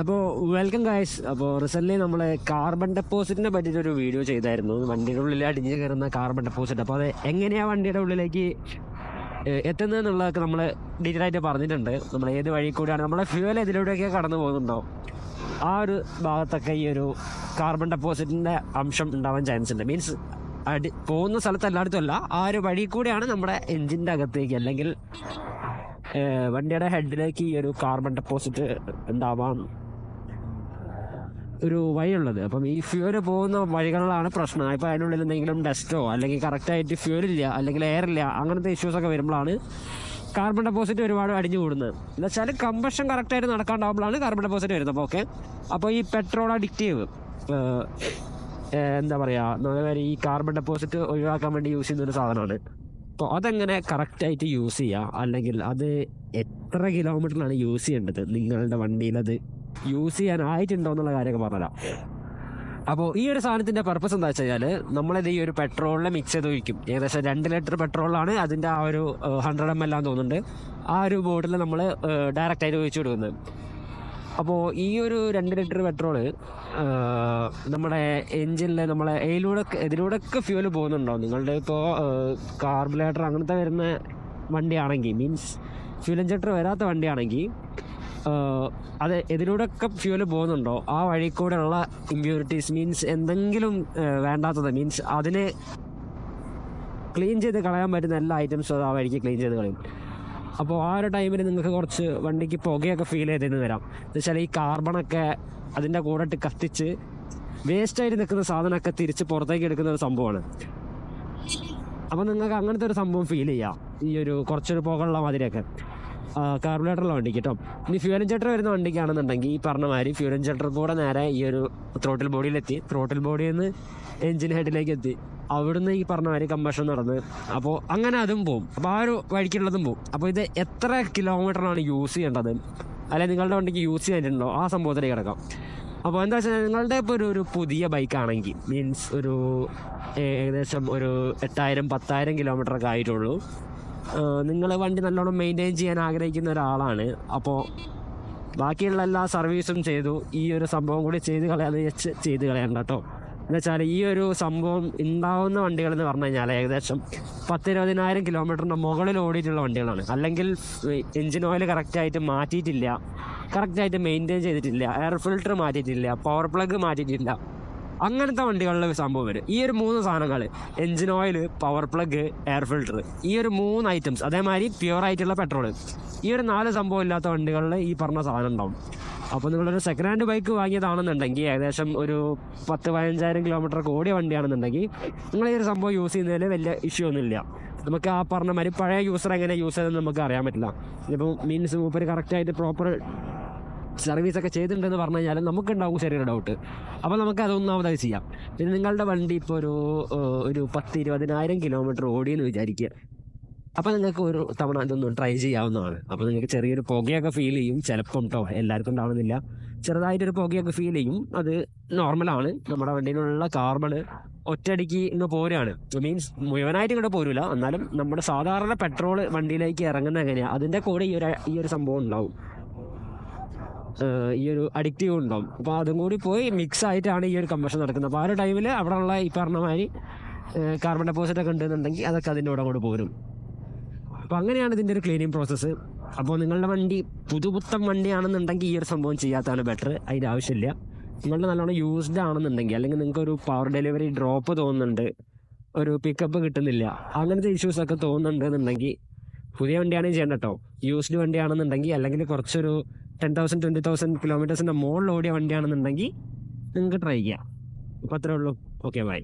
അപ്പോൾ welcome guys അപ്പോൾ recently നമ്മൾ കാർബൺ ഡെപ്പോസിറ്റിനെ പറ്റിയിട്ട് ഒരു വീഡിയോ ചെയ്തായിരുന്നു. വണ്ടിയുടെ ഉള്ളിൽ അടിഞ്ഞു കയറുന്ന കാർബൺ ഡെപ്പോസിറ്റ് അപ്പോൾ അത് എങ്ങനെയാണ് വണ്ടിയുടെ ഉള്ളിലേക്ക് എത്തുന്നത് എന്നുള്ളതൊക്കെ നമ്മൾ ഡീറ്റെയിൽ ആയിട്ട് പറഞ്ഞിട്ടുണ്ട്. നമ്മൾ ഏത് വഴി കൂടിയാണ് നമ്മളെ ഫ്യൂവൽ ഇതിലൂടെയൊക്കെ കടന്നു പോകുന്നുണ്ടോ ആ ഒരു ഭാഗത്തൊക്കെ ഈ ഒരു കാർബൺ ഡെപ്പോസിറ്റിന്റെ അംശം ഉണ്ടാവാൻ ചാൻസ് ഉണ്ട്. മീൻസ് അടി പോകുന്ന സ്ഥലത്ത് എല്ലായിടത്തും അല്ല ആ ഒരു വഴി കൂടെയാണ് നമ്മുടെ എൻജിന്റെ അകത്തേക്ക് അല്ലെങ്കിൽ വണ്ടിയുടെ ഹെഡിലേക്ക് ഈ ഒരു കാർബൺ ഡെപ്പോസിറ്റ് ഉണ്ടാവാൻ ഒരു വഴിയുള്ളത്. അപ്പം ഈ ഫ്യൂൽ പോകുന്ന വഴികളിലാണ് പ്രശ്നം. ഇപ്പം അതിനുള്ളിൽ എന്തെങ്കിലും ഡസ്റ്റോ അല്ലെങ്കിൽ കറക്റ്റായിട്ട് ഫ്യൂരില്ല അല്ലെങ്കിൽ എയർ ഇല്ല അങ്ങനത്തെ ഇഷ്യൂസ് ഒക്കെ വരുമ്പോഴാണ് കാർബൺ ഡെപ്പോസിറ്റ് ഒരുപാട് അടിഞ്ഞു കൂടുന്നത്. എന്ന് വെച്ചാൽ കമ്പഷൻ കറക്റ്റായിട്ട് നടക്കാണ്ടാവുമ്പോഴാണ് കാർബൺ ഡെപ്പോസിറ്റ് വരുന്നത്. അപ്പോൾ ഓക്കെ അപ്പോൾ ഈ പെട്രോൾ അഡിക്റ്റീവ് എന്താ പറയുക നമ്മൾ ഈ കാർബൺ ഡെപ്പോസിറ്റ് ഒഴിവാക്കാൻ വേണ്ടി യൂസ് ചെയ്യുന്ന ഒരു സാധനമാണ്. അപ്പോൾ അതെങ്ങനെ കറക്റ്റായിട്ട് യൂസ് ചെയ്യുക? അല്ലെങ്കിൽ അത് എത്ര കിലോമീറ്ററിലാണ് യൂസ് ചെയ്യേണ്ടത്? നിങ്ങളുടെ വണ്ടിയിൽ അത് യൂസ് ചെയ്യാനായിട്ടുണ്ടോ എന്നുള്ള കാര്യമൊക്കെ പറഞ്ഞുതരാം. അപ്പോൾ ഈ ഒരു സാധനത്തിന്റെ പർപ്പസ് എന്താ വെച്ച് കഴിഞ്ഞാൽ നമ്മളിത് ഈ ഒരു പെട്രോളിനെ മിക്സ് ചെയ്ത് ഒഴിക്കും. ഏകദേശം രണ്ട് ലിറ്റർ പെട്രോളാണ് അതിന്റെ ആ ഒരു ഹൺഡ്രഡ് എം എൽ ആണെന്ന് തോന്നുന്നുണ്ട്. ആ ഒരു ബോട്ടിൽ നമ്മൾ ഡയറക്റ്റ് ആയിട്ട് ഒഴിച്ചു കൊടുക്കുന്നത്. അപ്പോൾ ഈ ഒരു രണ്ട് ലിറ്റർ പെട്രോൾ നമ്മുടെ എൻജിനിൽ നമ്മളെ ഇതിലൂടെ ഇതിലൂടെ ഒക്കെ ഫ്യൂൽ പോകുന്നുണ്ടോ? നിങ്ങളുടെ ഇപ്പോൾ കാർബുലേറ്റർ അങ്ങനത്തെ വരുന്ന വണ്ടിയാണെങ്കിൽ മീൻസ് ഫ്യൂൽ ഇഞ്ചക്ടർ വരാത്ത വണ്ടിയാണെങ്കിൽ അത് എതിലൂടെയൊക്കെ ഫ്യൂൽ പോകുന്നുണ്ടോ? ആ വഴി കൂടെയുള്ള ഇമ്പ്യൂരിറ്റീസ് മീൻസ് എന്തെങ്കിലും വേണ്ടാത്തത് മീൻസ് അതിനെ ക്ലീൻ ചെയ്ത് കളയാൻ പറ്റുന്ന എല്ലാ ഐറ്റംസും അത് ആ വഴിക്ക് ക്ലീൻ ചെയ്ത് കളയും. അപ്പോൾ ആ ഒരു ടൈമിൽ നിങ്ങൾക്ക് കുറച്ച് വണ്ടിക്ക് പുകയൊക്കെ ഫീൽ ചെയ്തെന്ന് വരാം. എന്ന് വെച്ചാൽ ഈ കാർബണൊക്കെ അതിന്റെ കൂടെ ഇട്ട് കത്തിച്ച് വേസ്റ്റായിട്ട് നിൽക്കുന്ന സാധനമൊക്കെ തിരിച്ച് പുറത്തേക്ക് എടുക്കുന്ന ഒരു സംഭവമാണ്. അപ്പോൾ നിങ്ങൾക്ക് അങ്ങനത്തെ ഒരു സംഭവം ഫീൽ ചെയ്യാം. ഈ ഒരു കുറച്ചൊരു പുകയുള്ള മാതിരിയൊക്കെ. കാർബുലേറ്ററുള്ള വണ്ടിക്ക് കേട്ടോ ഇനി ഫ്യൂൽ ഇഞ്ചക്ടർ വരുന്ന വണ്ടിക്കാണെന്നുണ്ടെങ്കിൽ ഈ പറഞ്ഞ മാതിരി ഫ്യൂൽ ഇഞ്ചക്ടർ കൂടെ നേരെ ഈ ഒരു ത്രോട്ടിൽ ബോഡിയിലെത്തി ത്രോട്ടിൽ ബോഡിയിൽ നിന്ന് എഞ്ചിൻ ഹെഡിലേക്ക് എത്തി. അവിടുന്ന് ഈ പറഞ്ഞ മാതിരി കമ്പഷൻ നടന്ന്. അപ്പോൾ അങ്ങനെ അതും പോവും. അപ്പോൾ ആ ഒരു വഴിക്കുള്ളതും പോവും. അപ്പോൾ ഇത് എത്ര കിലോമീറ്ററാണ് യൂസ് ചെയ്യേണ്ടത്? അല്ലെങ്കിൽ നിങ്ങളുടെ വണ്ടിക്ക് യൂസ് ചെയ്തിട്ടുണ്ടോ? ആ സംഭവത്തിലേക്ക് കിടക്കാം. അപ്പോൾ എന്താ വെച്ചാൽ നിങ്ങളുടെ ഇപ്പോൾ ഒരു ഒരു പുതിയ ബൈക്കാണെങ്കിൽ മീൻസ് ഒരു ഏകദേശം ഒരു എട്ടായിരം പത്തായിരം കിലോമീറ്ററൊക്കെ ആയിട്ടുള്ളൂ. നിങ്ങൾ വണ്ടി നല്ലോണം മെയിന്റെയിൻ ചെയ്യാൻ ആഗ്രഹിക്കുന്ന ഒരാളാണ്. അപ്പോൾ ബാക്കിയുള്ള എല്ലാ സർവീസും ചെയ്തു. ഈ ഒരു സംഭവം കൂടി ചെയ്ത് വെച്ച് ചെയ്ത് കളയണ്ട കേട്ടോ എന്ന് വെച്ചാൽ ഈ ഒരു സംഭവം ഉണ്ടാവുന്ന വണ്ടികൾ എന്ന് പറഞ്ഞു കഴിഞ്ഞാൽ ഏകദേശം പത്തിരുപതിനായിരം കിലോമീറ്ററിന്റെ മുകളിൽ ഓടിയിട്ടുള്ള വണ്ടികളാണ്. അല്ലെങ്കിൽ എഞ്ചിൻ ഓയിൽ കറക്റ്റായിട്ട് മാറ്റിയിട്ടില്ല. കറക്റ്റായിട്ട് മെയിന്റെയിൻ ചെയ്തിട്ടില്ല. എയർ ഫിൽട്ടർ മാറ്റിയിട്ടില്ല. പവർ പ്ലഗ് മാറ്റിയിട്ടില്ല. അങ്ങനത്തെ വണ്ടികളിലെ സംഭവം വരും. ഈ ഒരു മൂന്ന് സാധനങ്ങൾ engine oil power plug air filter ഈ ഒരു മൂന്ന് ഐറ്റംസ് അതേമാതിരി പ്യുവർ ആയിട്ടുള്ള പെട്രോൾ ഈ ഒരു നാല് സംഭവം ഇല്ലാത്ത വണ്ടികളിൽ ഈ പറഞ്ഞ സാധനം ഉണ്ടാവും. അപ്പോൾ നിങ്ങളൊരു സെക്കൻഡ് ഹാൻഡ് ബൈക്ക് വാങ്ങിയതാണെന്നുണ്ടെങ്കിൽ ഏകദേശം ഒരു പത്ത് പതിനഞ്ചായിരം കിലോമീറ്റർ ഓടിയ വണ്ടിയാണെന്നുണ്ടെങ്കിൽ നിങ്ങൾ ഈ ഒരു സംഭവം യൂസ് ചെയ്യുന്നതിൽ വലിയ ഇഷ്യൂ ഒന്നുമില്ല. നമുക്ക് ആ പറഞ്ഞ മാതിരി പഴയ യൂസർ എങ്ങനെ യൂസ് ചെയ്തെന്ന് നമുക്ക് അറിയാൻ പറ്റില്ല. ഇപ്പോൾ മീൻസ് മൂപ്പർ കറക്റ്റായിട്ട് പ്രോപ്പർ സർവീസ് ഒക്കെ ചെയ്തിട്ടുണ്ടെന്ന് പറഞ്ഞു കഴിഞ്ഞാൽ നമുക്കുണ്ടാവും ചെറിയൊരു ഡൗട്ട് അപ്പോൾ നമുക്ക് അതൊന്നാമതായി ചെയ്യാം. പിന്നെ നിങ്ങളുടെ വണ്ടി ഇപ്പോൾ ഒരു ഒരു പത്ത് ഇരുപതിനായിരം കിലോമീറ്റർ ഓടിയെന്ന് വിചാരിക്കുക. അപ്പോൾ നിങ്ങൾക്ക് ഒരു തവണ ഇതൊന്ന് ട്രൈ ചെയ്യാവുന്നതാണ്. അപ്പോൾ നിങ്ങൾക്ക് ചെറിയൊരു പുകയൊക്കെ ഫീൽ ചെയ്യും. ചിലപ്പം കേട്ടോ എല്ലാവർക്കും ഉണ്ടാവുന്നില്ല. ചെറുതായിട്ടൊരു പുകയൊക്കെ ഫീൽ ചെയ്യും. അത് നോർമലാണ് നമ്മുടെ വണ്ടിയിലുള്ള കാർബൺ ഒറ്റയടിക്ക് ഇങ്ങ് പോരാണ് മീൻസ് മുഴുവനായിട്ട് ഇങ്ങോട്ട് പോരില്ല എന്നാലും നമ്മുടെ സാധാരണ പെട്രോൾ വണ്ടിയിലേക്ക് ഇറങ്ങുന്ന എങ്ങനെയാണ് അതിന്റെ കൂടെ ഈ ഒരു ഈ ഒരു സംഭവം ഉണ്ടാവും. ഈ ഒരു അഡിക്റ്റീവ് ഉണ്ടാവും. അപ്പോൾ അതും കൂടി പോയി മിക്സ് ആയിട്ടാണ് ഈ ഒരു കമ്പഷൻ നടക്കുന്നത്. അപ്പോൾ ആ ഒരു ടൈമിൽ അവിടെ ഉള്ള ഈ പറഞ്ഞ മാതിരി കാർബൺ ഡെപ്പോസിറ്റ് ഒക്കെ ഉണ്ടെന്നുണ്ടെങ്കിൽ അതൊക്കെ അതിന്റെ കൂടെ കൂടെ പോരും. അപ്പോൾ അങ്ങനെയാണ് ഇതിന്റെ ഒരു ക്ലീനിങ് പ്രോസസ്സ് അപ്പോൾ നിങ്ങളുടെ വണ്ടി പുതുപുത്തൻ വണ്ടിയാണെന്നുണ്ടെങ്കിൽ ഈ ഒരു സംഭവം ചെയ്യാത്തതാണ് ബെറ്റർ അതിന്റെ ആവശ്യമില്ല. നിങ്ങളുടെ നല്ലോണം യൂസ്ഡ് ആണെന്നുണ്ടെങ്കിൽ അല്ലെങ്കിൽ നിങ്ങൾക്ക് ഒരു പവർ ഡെലിവറി ഡ്രോപ്പ് തോന്നുന്നുണ്ട് ഒരു പിക്കപ്പ് കിട്ടുന്നില്ല അങ്ങനത്തെ ഇഷ്യൂസ് ഒക്കെ തോന്നുന്നുണ്ടെന്നുണ്ടെങ്കിൽ പുതിയ വണ്ടിയാണെങ്കിൽ ചെയ്യേണ്ട കേട്ടോ. യൂസ്ഡ് വണ്ടിയാണെന്നുണ്ടെങ്കിൽ അല്ലെങ്കിൽ കുറച്ചൊരു ടെൻ തൗസൻഡ് ട്വന്റി തൗസൻഡ് കിലോമീറ്റേഴ്സിന്റെ മുകളിൽ ഓടിയ വണ്ടിയാണെന്നുണ്ടെങ്കിൽ നിങ്ങൾക്ക് ട്രൈ ചെയ്യാം. അപ്പോൾ അത്രേ ഉള്ളൂ. Okay bye